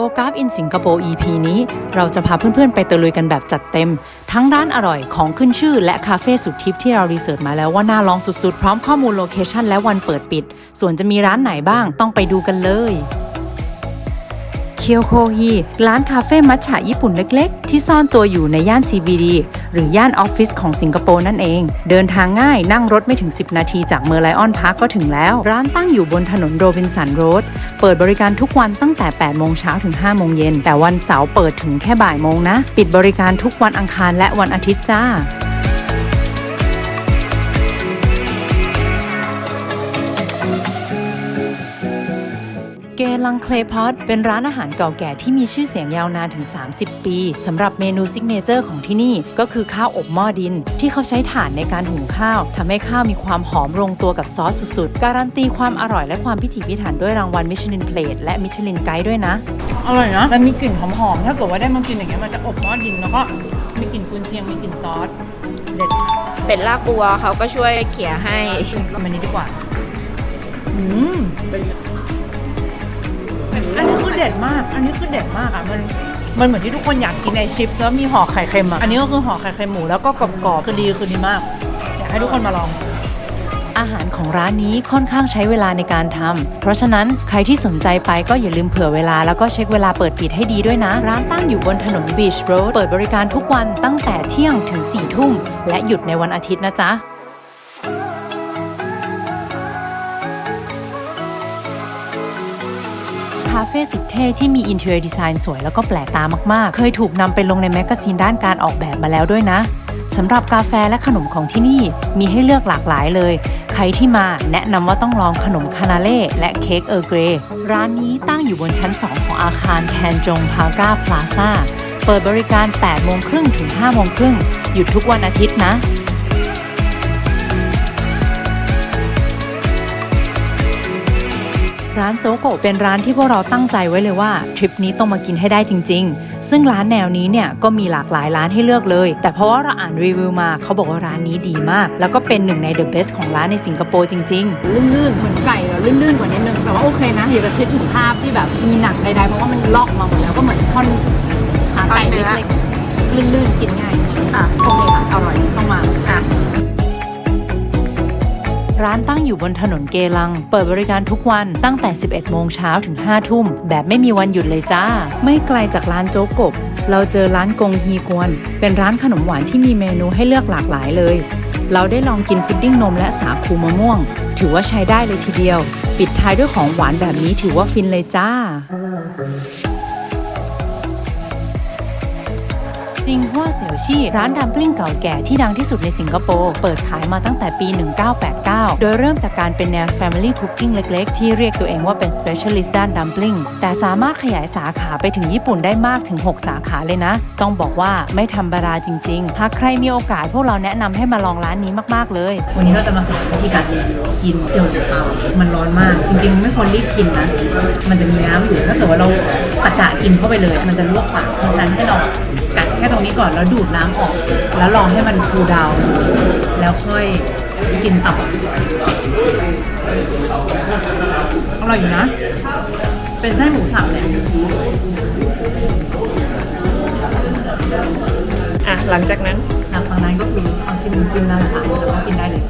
Go g a f in สิงคโปร์ EP นี้ เราจะพาเพื่อนๆ ไปตะลุยกันแบบจัดเต็ม ทั้งร้านอร่อยของขึ้นชื่อ และคาเฟ่สุดทิปที่เรารีเสิร์ชมาแล้วว่าน่าลองสุดๆ พร้อมข้อมูลโลเคชันและวันเปิดปิด ส่วนจะมีร้านไหนบ้างต้องไปดูกันเลย คียวโคฮี ร้านคาเฟ่มัทฉะญี่ปุ่นเล็กๆ ที่ซ่อนตัวอยู่ในย่าน CBD หรือย่านออฟฟิศของสิงคโปร์นั่นเอง เดินทางง่ายนั่งรถไม่ถึง 10 นาทีจากเมอร์ไลออนพาร์คก็ถึงแล้ว ร้านตั้งอยู่บนถนนโรบินสันโรด เปิดบริการทุกวันตั้งแต่ 8 โมงเช้าถึง 5 โมงเย็น แต่วันเสาร์เปิดถึงแค่บ่ายโมงนะ ปิดบริการทุกวันอังคารและวันอาทิตย์จ้า ลังเคลพอตเป็นร้านอาหารเก่าแก่ที่มีชื่อเสียงยาวนานถึง 30 ปีสำหรับเมนูซิกเนเจอร์ของที่นี่ก็คือข้าวอบหม้อดิน ที่เขาใช้ถ่านในการหุงข้าวทำให้ข้าวมีความหอมลงตัวกับซอสสุดๆ การันตีความอร่อยและความพิถีพิถันด้วยรางวัลมิชลินเพลทและมิชลินไกด์ด้วยนะ อร่อยนะและมีกลิ่นหอมๆ ถ้าเกิดว่าได้มากินอย่างเงี้ยมันจะอบหม้อดินแล้วก็มีกลิ่นกุนเชียงมีกลิ่นซอสเด็ดเป็ดลากบัวเขาก็ช่วยเขี่ยให้ทำอันนี้ดีกว่า อืมอันนี้คือเด็ดมาก อันนี้คือเด็ดมากอะ มัน มันเหมือนที่ทุกคนอยากกินในชิปส์แล้วมีห่อไข่เค็มอะ อันนี้ก็คือห่อไข่เค็มหมูแล้วก็กรอบๆคือดีคือดีมาก อยากให้ทุกคนมาลอง อาหารของร้านนี้ค่อนข้างใช้เวลาในการทำ เพราะฉะนั้นใครที่สนใจไปก็อย่าลืมเผื่อเวลาแล้วก็เช็คเวลาเปิดปิดให้ดีด้วยนะ ร้านตั้งอยู่บนถนน Beach Road เปิดบริการทุกวันตั้งแต่เที่ยงถึง4ทุ่มและหยุดในวันอาทิตย์นะจ๊ะาเฟ่สุดเท่ที่มีอินเทอร์ดีไซน์สวยแล้วก็แปลกตามากๆ เคยถูกนำไปลงในแมกกาซีนด้านการออกแบบมาแล้วด้วยนะสำหรับกาแฟและขนมของที่นี่มีให้เลือกหลากหลายเลย ใครที่มาแนะนำว่าต้องลองขนมคานาเล่และเค้กเออร์เกรร้านนี้ตั้งอยู่บนชั้น 2 ของอาคารแทนจงพาก้าพลาซ่าเปิดบริการ 8 โมงครึ่งถึง 5 โมงครึ่ง หยุดทุกวันอาทิตย์นะ ร้านโจโกะเป็นร้านที่พวกเราตั้งใจไว้เลยว่าทริปนี้ต้องมากินให้ได้จริง ๆ ซึ่งร้านแนวนี้เนี่ยก็มีหลากหลายร้านให้เลือกเลย แต่เพราะว่าเราอ่านรีวิวมาเขาบอกว่าร้านนี้ดีมาก แล้วก็เป็นหนึ่งใน The Best ของร้านในสิงคโปร์จริง ๆ ลื่นๆเหมือนไก่แล้วลื่นๆกว่านิดนึงแต่ว่าโอเคนะอย่าจะคิดถึงภาพที่แบบมีหนังใดๆเพราะว่ามันลอกมาหมดแล้วก็เหมือนท่อนขาไก่เล็กๆลื่นๆกินง่ายอะโอเคค่ะอร่อยต้องมาอะ ร้านตั้งอยู่บนถนนเกลัง เปิดบริการทุกวันตั้งแต่ 11 โมงเช้าถึง 5 ทุ่ม แบบไม่มีวันหยุดเลยจ้า ไม่ไกลจากร้านโจ๊กกบ เราเจอร้านกงฮีกวน เป็นร้านขนมหวานที่มีเมนูให้เลือกหลากหลายเลย เราได้ลองกินพุดดิ้งนมและสาคูมะม่วง ถือว่าใช้ได้เลยทีเดียว ปิดท้ายด้วยของหวานแบบนี้ถือว่าฟินเลยจ้า จริงหัวเสี่ยวชี่ร้านดัมปลิ้งเก่าแก่ที่ดังที่สุดในสิงคโปร์ เปิดขายมาตั้งแต่ปี 1989 โดยเริ่มจากการเป็นแนว Family Cooking เล็กๆ ที่เรียกตัวเองว่าเป็น Specialist ด้านดัมปลิ้งแต่สามารถขยายสาขาไปถึงญี่ปุ่นได้มากถึง 6 สาขาเลยนะ ต้องบอกว่าไม่ธรรมดาจริง ๆ หากใครมีโอกาสพวกเราแนะนำให้มาลองร้านนี้มากๆเลย วันนี้เราจะมาสอนวิธีการกินเสี่ยวเปามันร้อนมาก จริงๆ ไม่ควรรีบกินนะ มันจะมีน้ำอยู่ถ้าเกิดว่าเราปะจจะกินเข้าไปเลย มันจะลวกปากเพราะฉะนั้นให้เรากัด ค่ตรงนี้ก่อนแล้วดูดน้ำออก แล้วรอให้มันคูลดาวน์แล้วค่อยกินต่ออร่อยอยู่นะ เป็นไส้หมูสับเนี่ยอะ หลังจากนั้นหลังจากนั้นก็คือเอาจิ้มจิ้มนั่นแหละค่ะแล้วก็กินได้เลย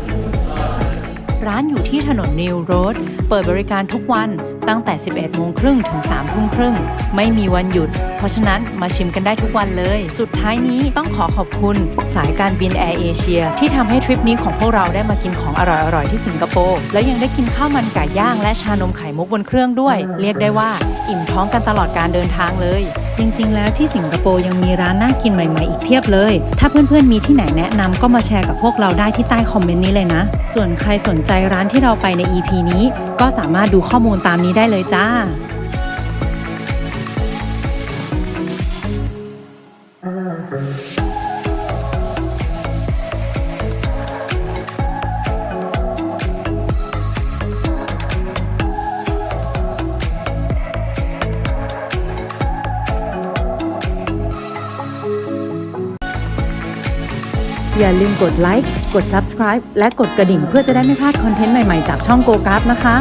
ร้านอยู่ที่ถนนนิวโรด เปิดบริการทุกวัน ตั้งแต่ 11โมงครึ่งถึง3ทุ่มครึ่ง ไม่มีวันหยุด เพราะฉะนั้นมาชิมกันได้ทุกวันเลย สุดท้ายนี้ต้องขอขอบคุณสายการบินแอร์เอเชียที่ทำให้ทริปนี้ของพวกเราได้มากินของอร่อยๆที่สิงคโปร์ แล้วยังได้กินข้าวมันไก่ย่างและชานมไข่มุกบนเครื่องด้วย เรียกได้ว่า อิ่มท้องกันตลอดการเดินทางเลย จริง ๆ แล้วที่สิงคโปร์ยังมีร้านน่ากินใหม่ ๆ อีกเพียบเลย ถ้าเพื่อนๆมีที่ไหนแนะนำก็มาแชร์กับพวกเราได้ที่ใต้คอมเมนต์นี้เลยนะ ส่วนใครสนใจร้านที่เราไปใน EP นี้ ก็สามารถดูข้อมูลตามนี้ได้เลยจ้า อย่าลืมกดไลค์ กด Subscribe และกดกระดิ่งเพื่อจะได้ไม่พลาดคอนเทนต์ใหม่ ๆ จากช่องโกกราฟนะคะ